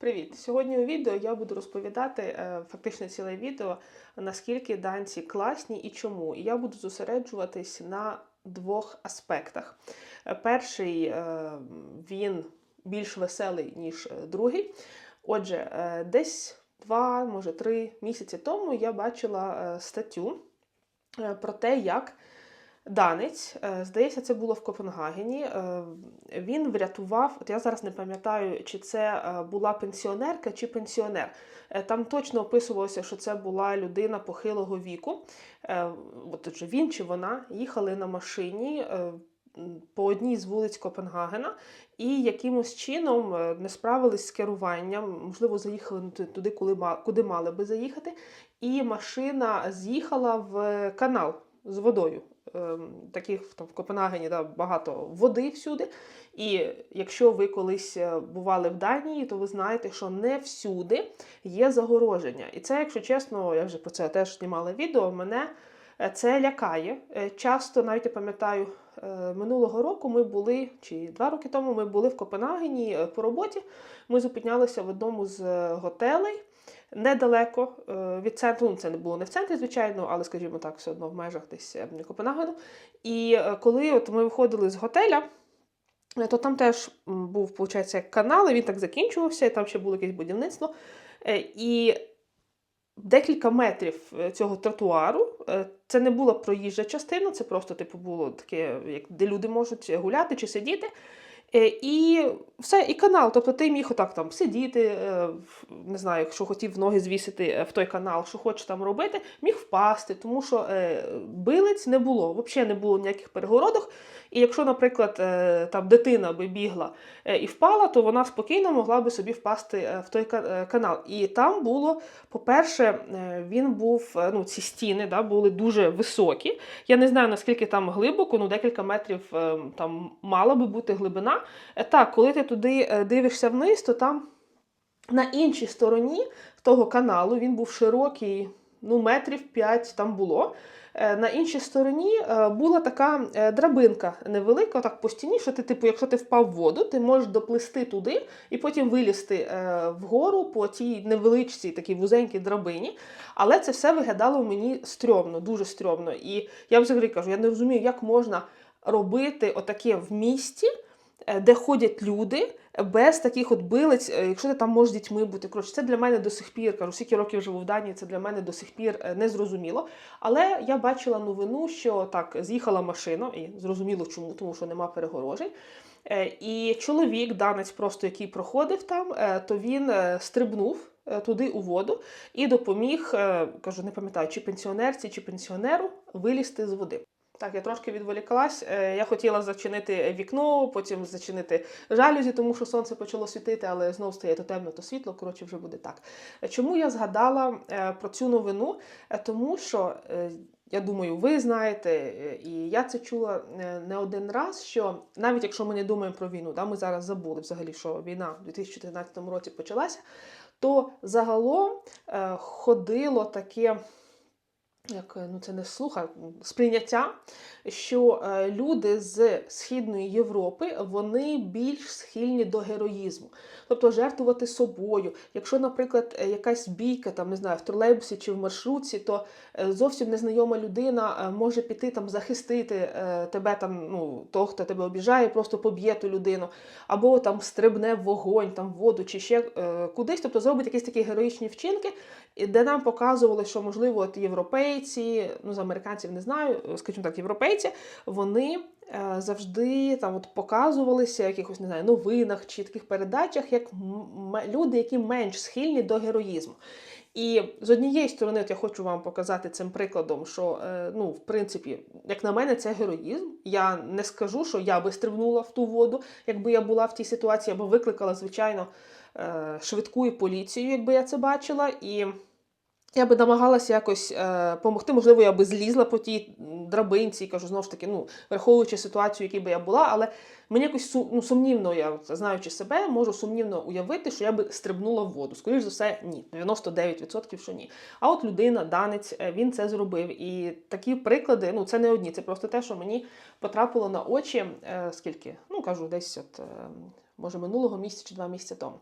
Привіт! Сьогодні у відео я буду розповідати е, фактично ціле відео, наскільки данці класні і чому. І я буду зосереджуватись на двох аспектах. Е, Перший е, він більш веселий, ніж другий. Отже, десь два, може три місяці тому я бачила статтю про те, як Данець, е, здається, це було в Копенгагені. е, Він врятував, от я зараз не пам'ятаю, чи це е, була пенсіонерка чи пенсіонер. Там точно описувалося, що це була людина похилого віку. От отже, він чи вона їхали на машині по одній з вулиць Копенгагена і якимось чином не справились з керуванням, можливо, заїхали туди, ма- куди мали би заїхати, і машина з'їхала в канал з водою. Ем, Таких там в Копенгагені да, багато води всюди. І якщо ви колись е, бували в Данії, то ви знаєте, що не всюди є загороження. І це, якщо чесно, я вже про це теж знімала відео. Мене е, це лякає. Е, Часто, навіть я пам'ятаю, минулого року ми були, чи два роки тому ми були в Копенгагені по роботі. Ми зупинялися в одному з готелей недалеко е, від центру. Ну, це не було не в центрі, звичайно, але, скажімо так, все одно в межах десь е, Копенгагену. І е, коли от ми виходили з готеля, то там теж був, виходить, канал, і він так закінчувався, і там ще було якесь будівництво. І декілька метрів цього тротуару. Це не була проїжджа частина, це просто типу було таке, як де люди можуть гуляти чи сидіти. Е, І все, і канал. Тобто ти міг отак там сидіти, е, не знаю, якщо хотів ноги звісити е, в той канал, що хочеш там робити, міг впасти, тому що билиць не було, взагалі не було ніяких перегородок. І якщо, наприклад, е, там дитина би бігла е, і впала, то вона спокійно могла би собі впасти е, в той канал. І там було, по-перше, він був, ну, ці стіни да, були дуже високі. Я не знаю, наскільки там глибоко, ну декілька метрів там мала би бути глибина. Так, коли ти туди дивишся вниз, то там на іншій стороні того каналу він був широкий, ну, метрів 5 там було. Е, На іншій стороні е, була така е, драбинка невелика, так по стіні, що ти, типу, якщо ти впав в воду, ти можеш доплисти туди і потім вилізти вгору по тій невеличцій такій вузенькій драбині. Але це все виглядало мені стрьомно, дуже стрьомно. І я взагалі кажу, я не розумію, як можна робити отаке в місті, де ходять люди. Без таких от билиць, е, якщо ти там можеш дітьми бути. Коротше, це для мене до сих пір, кажу, скільки років живу в Данії, це для мене до сих пір е, не зрозуміло. Але я бачила новину, що так, з'їхала машина, і зрозуміло чому, тому що нема перегорожень. Е, І чоловік, данець, просто який проходив там, то він стрибнув туди у воду і допоміг, кажу, не пам'ятаю, чи пенсіонерці, чи пенсіонеру вилізти з води. Так, я трошки відволіклась. Е, Я хотіла зачинити вікно, потім зачинити жалюзі, тому що сонце почало світити, але знову стає то темно, то світло. Коротше, вже буде так. Е, Чому я згадала е, про цю новину? Тому що я думаю, ви знаєте, і я це чула не один раз. Що навіть якщо ми не думаємо про війну, да, ми зараз забули взагалі, що війна в 2014 році почалася, то загалом ходило таке. Як е, ну це не слуха, сприйняття, що е, люди з Східної Європи вони більш схильні до героїзму, тобто жертвувати собою. Якщо, наприклад, е, якась бійка, там не знаю, в тролейбусі чи в маршрутці, то зовсім незнайома людина може піти там захистити тебе, там, ну, того, хто тебе обіжає, просто поб'є ту людину, або там стрибне вогонь, там в воду чи ще кудись, тобто зробить якісь такі героїчні вчинки, де нам показували, що можливо от європейці, ну з американців не знаю, скажімо так, європейці, вони е, завжди там от показувалися в якихось не знаю, новинах чи таких передачах, як люди, які менш схильні до героїзму. І з однієї сторони, от я хочу вам показати цим прикладом, що е, ну, в принципі, як на мене, це героїзм. Я не скажу, що я би стрибнула в ту воду, якби я була в тій ситуації, або викликала, звичайно, швидку і поліцію, якби я це бачила. І я би намагалася якось е, допомогти. Можливо, я би злізла по тій драбинці, кажу, знову ж таки, ну, враховуючи ситуацію, якій би я була, але мені якось ну, сумнівно, я знаючи себе, можу сумнівно уявити, що я би стрибнула в воду. Скоріше за все, ні. 99% що ні. А от людина, данець, е, він це зробив. І такі приклади, ну це не одні, це просто те, що мені потрапило на очі, е, скільки, ну кажу, десь от. Може, минулого місяця чи два місяці тому.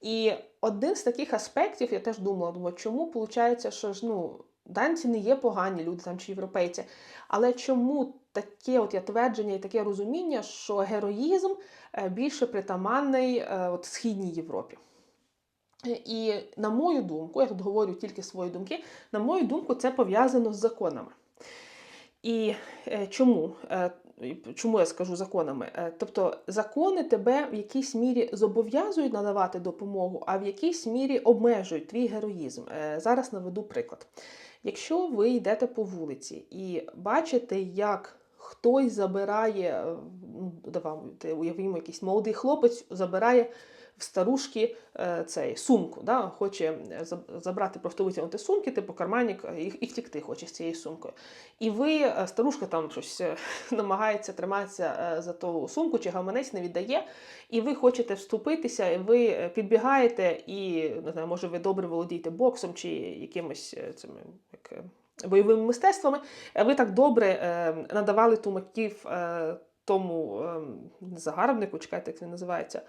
І один з таких аспектів, я теж думала, думаю, чому виходить, що ж ну, данці не є погані люди там чи європейці, але чому таке от є твердження і таке розуміння, що героїзм е, більше притаманний е, от Східній Європі? І на мою думку, я тут говорю тільки свої думки, на мою думку, це пов'язано з законами. І е, чому? Чому я скажу законами? Е, Тобто закони тебе в якійсь мірі зобов'язують надавати допомогу, а в якійсь мірі обмежують твій героїзм. Е, Зараз наведу приклад. Якщо ви йдете по вулиці і бачите, як хтось забирає, е, ну, давайте уявімо, якийсь молодий хлопець забирає в старушки е, цей сумку, да, хоче е, забрати, просто витягнути сумки, типу карманник, е, і, і втікти хоче з цією сумкою. І ви, е, старушка там щось е, намагається триматися е, за ту сумку, чи гаманець не віддає, і ви хочете вступитися, і ви е, підбігаєте, і не знаю, може ви добре володієте боксом чи якимось е, цими як. е, Бойовими мистецтвами, Е, ви так добре е, надавали тумаків е, тому е, загарбнику, чекайте, як він називається,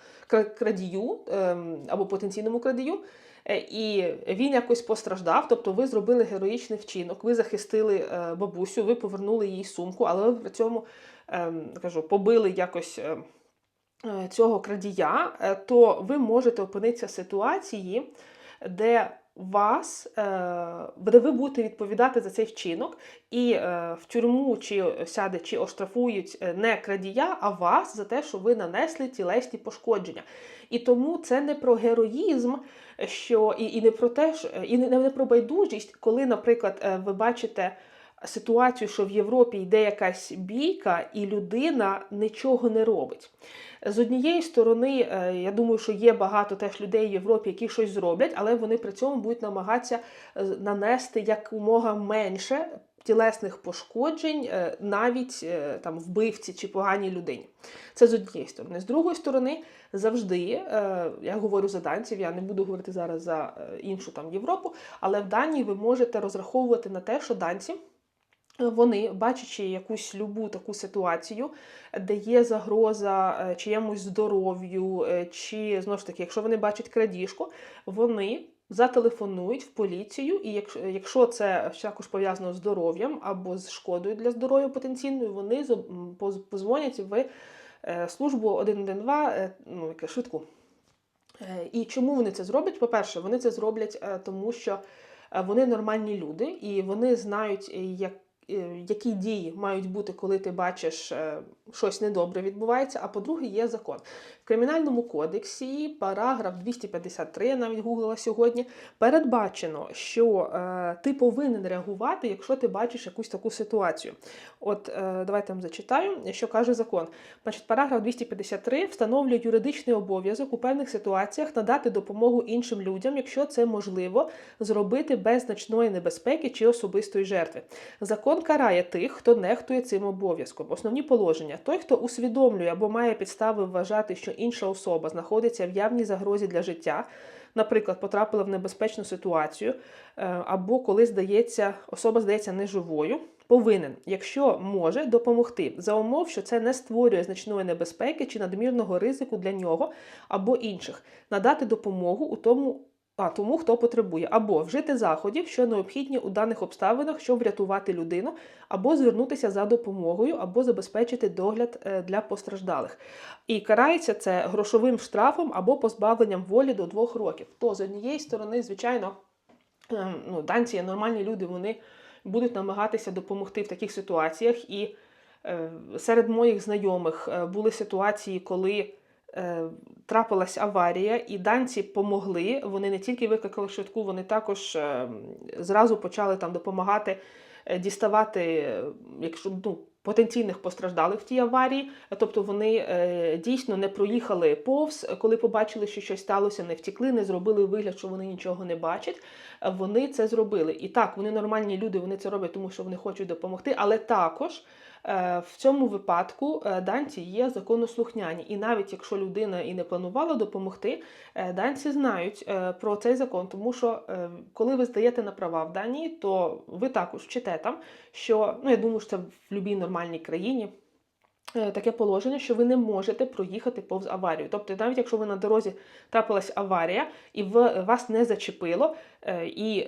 крадію е, або потенційному крадію. Е, І він якось постраждав, тобто ви зробили героїчний вчинок, ви захистили е, бабусю, ви повернули їй сумку, але ви при цьому е, кажу, побили якось е, цього крадія, то ви можете опинитися в ситуації, де вас, буде ви будете відповідати за цей вчинок, і е, в тюрму чи сяде, чи оштрафують е, не крадія, а вас за те, що ви нанесли тілесні пошкодження. І тому це не про героїзм, що і, і не про те, що, і не, не про байдужість, коли, наприклад, е, ви бачите ситуацію, що в Європі йде якась бійка, і людина нічого не робить. З однієї сторони, е, я думаю, що є багато теж людей в Європі, які щось зроблять, але вони при цьому будуть намагатися е, нанести якомога менше тілесних пошкоджень е, навіть там вбивці чи поганій людині. Це з однієї сторони. З другої сторони, завжди, я говорю за данців, я не буду говорити зараз за іншу там Європу, але в Данії ви можете розраховувати на те, що данці. Вони, бачачи якусь любу таку ситуацію, де є загроза е, чиємусь здоров'ю, е, чи знову ж таки, якщо вони бачать крадіжку, вони зателефонують в поліцію, і якщо, це також пов'язано з здоров'ям або з шкодою для здоров'я потенційною, вони позвонять в е, службу 112, е, ну, яке, швидку. І чому вони це зроблять? По-перше, вони це зроблять тому, що вони нормальні люди, і вони знають, як, які дії мають бути, коли ти бачиш е, щось недобре відбувається. А по-друге, є закон. В кримінальному кодексі, параграф 253, я навіть гуглила сьогодні, передбачено, що е, ти повинен реагувати, якщо ти бачиш якусь таку ситуацію. От е, давайте вам зачитаю, що каже закон. Значить, параграф 253 встановлює юридичний обов'язок у певних ситуаціях надати допомогу іншим людям, якщо це можливо зробити без значної небезпеки чи особистої жертви. Закон карає тих, хто нехтує цим обов'язком. Основні положення: той, хто усвідомлює або має підстави вважати, що інша особа знаходиться в явній загрозі для життя. Наприклад, потрапила в небезпечну ситуацію, е, або коли здається, особа здається неживою, повинен, якщо може, допомогти за умов, що це не створює значної небезпеки чи надмірного ризику для нього або інших, надати допомогу у тому. А тому, хто потребує, або вжити заходів, що необхідні у даних обставинах, щоб врятувати людину, або звернутися за допомогою, або забезпечити догляд е, для постраждалих. І карається це грошовим штрафом або позбавленням волі до двох років. То з однієї сторони, звичайно, ем, ну, данці нормальні люди, вони будуть намагатися допомогти в таких ситуаціях. І е, серед моїх знайомих е, були ситуації, коли е, трапилась аварія, і данці помогли. Вони не тільки викликали швидку, вони також е, зразу почали там допомагати е, діставати, е, якщо ну. Потенційних постраждалих в тій аварії, тобто вони е, дійсно не проїхали повз, коли побачили, що щось сталося, не втікли, не зробили вигляд, що вони нічого не бачать. Е, Вони це зробили. І так, вони нормальні люди, вони це роблять, тому що вони хочуть допомогти, але також е, в цьому випадку е, данці є законослухняні. І навіть якщо людина і не планувала допомогти, е, данці знають е, про цей закон, тому що е, коли ви здаєте на права в Данії, то ви також вчите там, що ну я думаю, що це в будь-якій нормальній країні. е, таке положення, що ви не можете проїхати повз аварію. Тобто, навіть якщо ви на дорозі трапилась аварія і вас не зачепило, е, і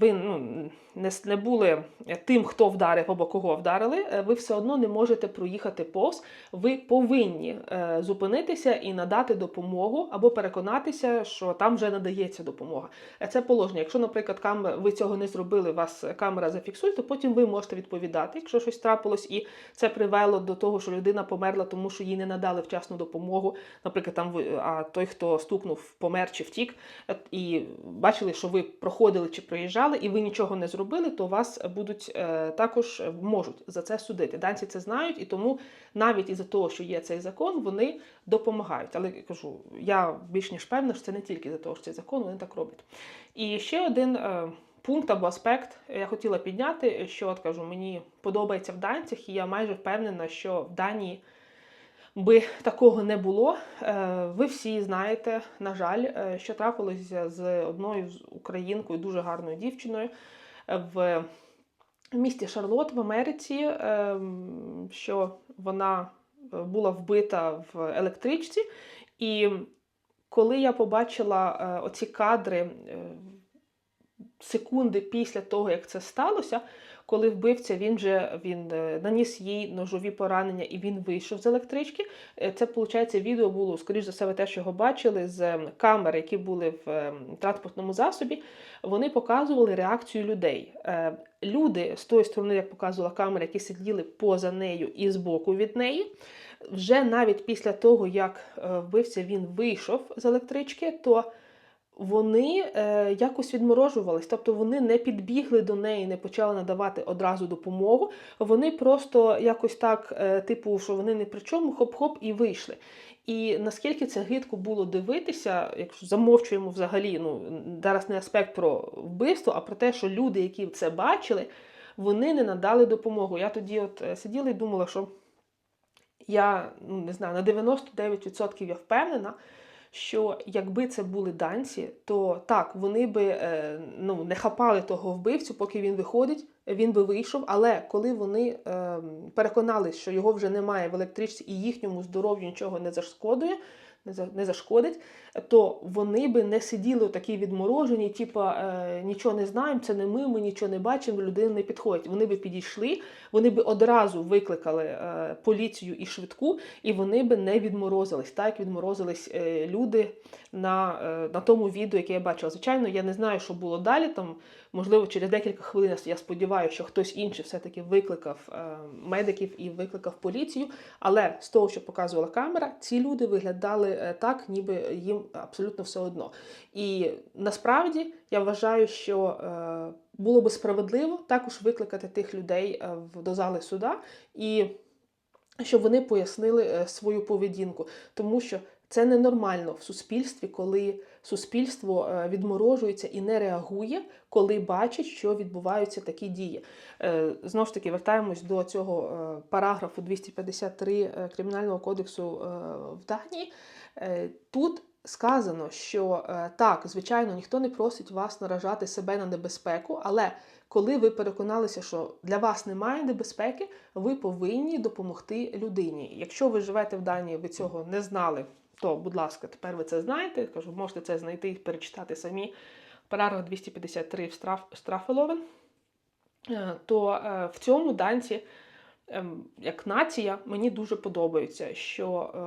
ви ну, не, не були тим, хто вдарив або кого вдарили, е, ви все одно не можете проїхати повз. Ви повинні е, зупинитися і надати допомогу або переконатися, що там вже надається допомога. Е, Це положення. Якщо, наприклад, кам... ви цього не зробили, вас камера зафіксує, то потім ви можете відповідати, якщо щось трапилось, і це привело до того, що людина померла, тому що їй не надали вчасну допомогу. Наприклад, там а той, хто стукнув, помер чи втік, е, і бачили, що ви проходили чи проїжджали, і ви нічого не зробили, то вас будуть е, також е, можуть за це судити. Данці це знають, і тому навіть із-за того, що є цей закон, вони допомагають. Але я кажу, я більш ніж певна, що це не тільки за того, що цей закон, вони так роблять. І ще один. е, Пункт або аспект я хотіла підняти, що от кажу, мені подобається в данцях, і я майже впевнена, що в Данії би такого не було. Е, Ви всі знаєте, на жаль, е, що трапилося з одною з українкою, дуже гарною дівчиною е, в місті Шарлот в Америці, е, що вона була вбита в електричці. І коли я побачила оці кадри секунди після того, як це сталося, коли вбивця він же він е, наніс їй ножові поранення і він вийшов з електрички. Е, Це, виходить, відео було, скоріш за все, ви теж його бачили з ем, камер, які були в ем, транспортному засобі. Вони показували реакцію людей. Е, Люди з тої сторони, як показувала камера, які сиділи поза нею і збоку від неї. Вже навіть після того, як вбивця він вийшов з електрички, то вони е, якось відморожувались, тобто вони не підбігли до неї, не почали надавати одразу допомогу. Вони просто якось так, е, типу, що вони не при чому, хоп-хоп, і вийшли. І наскільки це гидко було дивитися, якщо замовчуємо взагалі, ну зараз не аспект про вбивство, а про те, що люди, які це бачили, вони не надали допомогу. Я тоді от е, сиділа і думала, що я ну, не знаю, на 99% я впевнена, що якби це були данці, то так, вони би е, ну, не хапали того вбивцю, поки він виходить, він би вийшов. Але коли вони е, переконались, що його вже немає в електричці і їхньому здоров'ю нічого не зашкодує, не зашкодить, то вони би не сиділи такі відморожені, типа е, нічого не знаємо, це не ми, ми нічого не бачимо, людина не підходить. Вони би підійшли, вони би одразу викликали е, поліцію і швидку, і вони би не відморозились, так як відморозились е, люди на, на тому відео, яке я бачила. Звичайно, я не знаю, що було далі. Там, можливо, через декілька хвилин я сподіваюся, що хтось інший все-таки викликав медиків і викликав поліцію. Але з того, що показувала камера, ці люди виглядали е, так, ніби їм абсолютно все одно. І насправді я вважаю, що е, було би справедливо також викликати тих людей е, до зали суда і щоб вони пояснили свою поведінку, тому що це ненормально в суспільстві, коли суспільство відморожується і не реагує, коли бачить, що відбуваються такі дії. Знову ж таки, вертаємось до цього параграфу 253 е, Кримінального кодексу в Данії. Е, Тут сказано, що е, так, звичайно, ніхто не просить вас наражати себе на небезпеку, але коли ви переконалися, що для вас немає небезпеки, ви повинні допомогти людині. Якщо ви живете в Данії, ви цього не знали, то, будь ласка, тепер ви це знаєте. Кажу, можете це знайти і перечитати самі. Параграф 253 в штраф, штрафеловен. Е, То в цьому данці, як нація, мені дуже подобається, що е,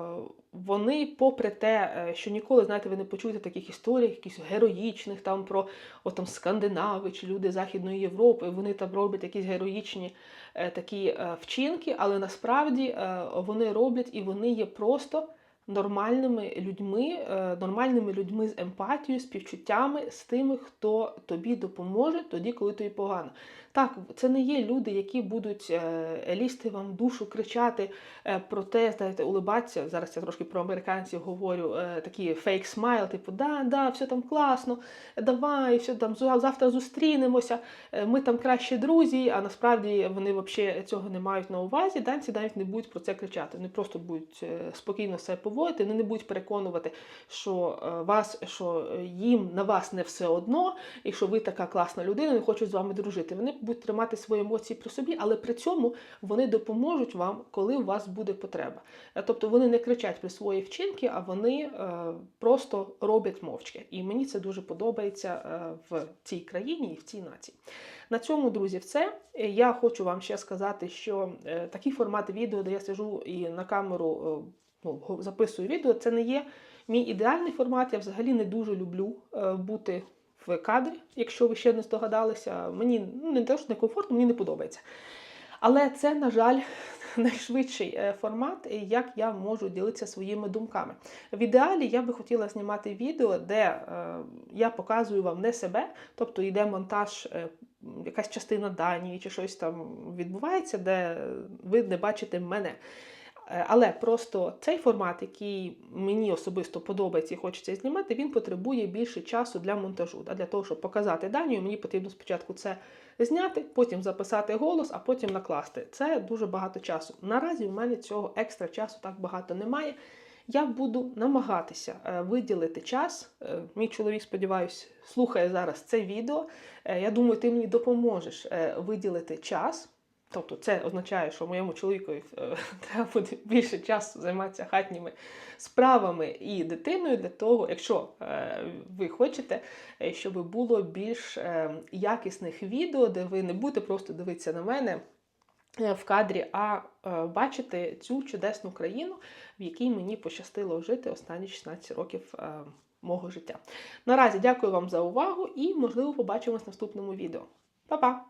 вони, попри те, е, що ніколи, знаєте, ви не почуєте таких історій, якихось героїчних там про от, там, скандинави чи люди Західної Європи, вони там роблять якісь героїчні е, такі вчинки, але насправді вони роблять і вони є просто нормальними людьми, нормальними людьми з емпатією, співчуттями з тими, хто тобі допоможе тоді, коли тобі погано. Так, це не є люди, які будуть е, лізти вам в душу, кричати е, про те, знаєте, улибатися. Зараз я трошки про американців говорю, е, такі фейк смайл, типу, да, да, все там класно, давай, все там завтра зустрінемося, ми там кращі друзі, а насправді вони взагалі цього не мають на увазі. Данці навіть не будуть про це кричати. Вони просто будуть спокійно себе поводити. вони не будуть переконувати, що вас, що їм на вас не все одно, і що ви така класна людина, не хочуть з вами дружити. Вони будуть тримати свої емоції при собі, але при цьому вони допоможуть вам, коли у вас буде потреба. Е, Тобто вони не кричать про свої вчинки, а вони е, просто роблять мовчки. І мені це дуже подобається е, в цій країні і в цій нації. На цьому, друзі, все. Я хочу вам ще сказати, що такий формат відео, де я сижу і на камеру ну, записую відео, це не є мій ідеальний формат. Я взагалі не дуже люблю бути в кадрі, якщо ви ще не здогадалися. Мені ну, не те, що некомфортно, мені не подобається. Але це, на жаль, найшвидший е, формат, як я можу ділитися своїми думками. В ідеалі я би хотіла знімати відео, де е, я показую вам не себе, тобто йде монтаж, е, якась частина Данії чи щось там відбувається, де ви не бачите мене. Е, Але просто цей формат, який мені особисто подобається і хочеться знімати, він потребує більше часу для монтажу. Да? Для того, щоб показати Данію, мені потрібно спочатку це зняти, потім записати голос, а потім накласти. Це дуже багато часу. Наразі у мене цього екстра часу так багато немає. Я буду намагатися е, виділити час. Е, Мій чоловік, сподіваюся, слухає зараз це відео. Я думаю, ти мені допоможеш виділити час. Тобто це означає, що моєму чоловікові е, треба буде більше часу займатися хатніми справами і дитиною для того, якщо е, ви хочете, е, щоб було більш якісних відео, де ви не будете просто дивитися на мене в кадрі, а бачити цю чудесну країну, в якій мені пощастило жити останні 16 років мого життя. Наразі дякую вам за увагу і, можливо, побачимось в наступному відео. Па-па!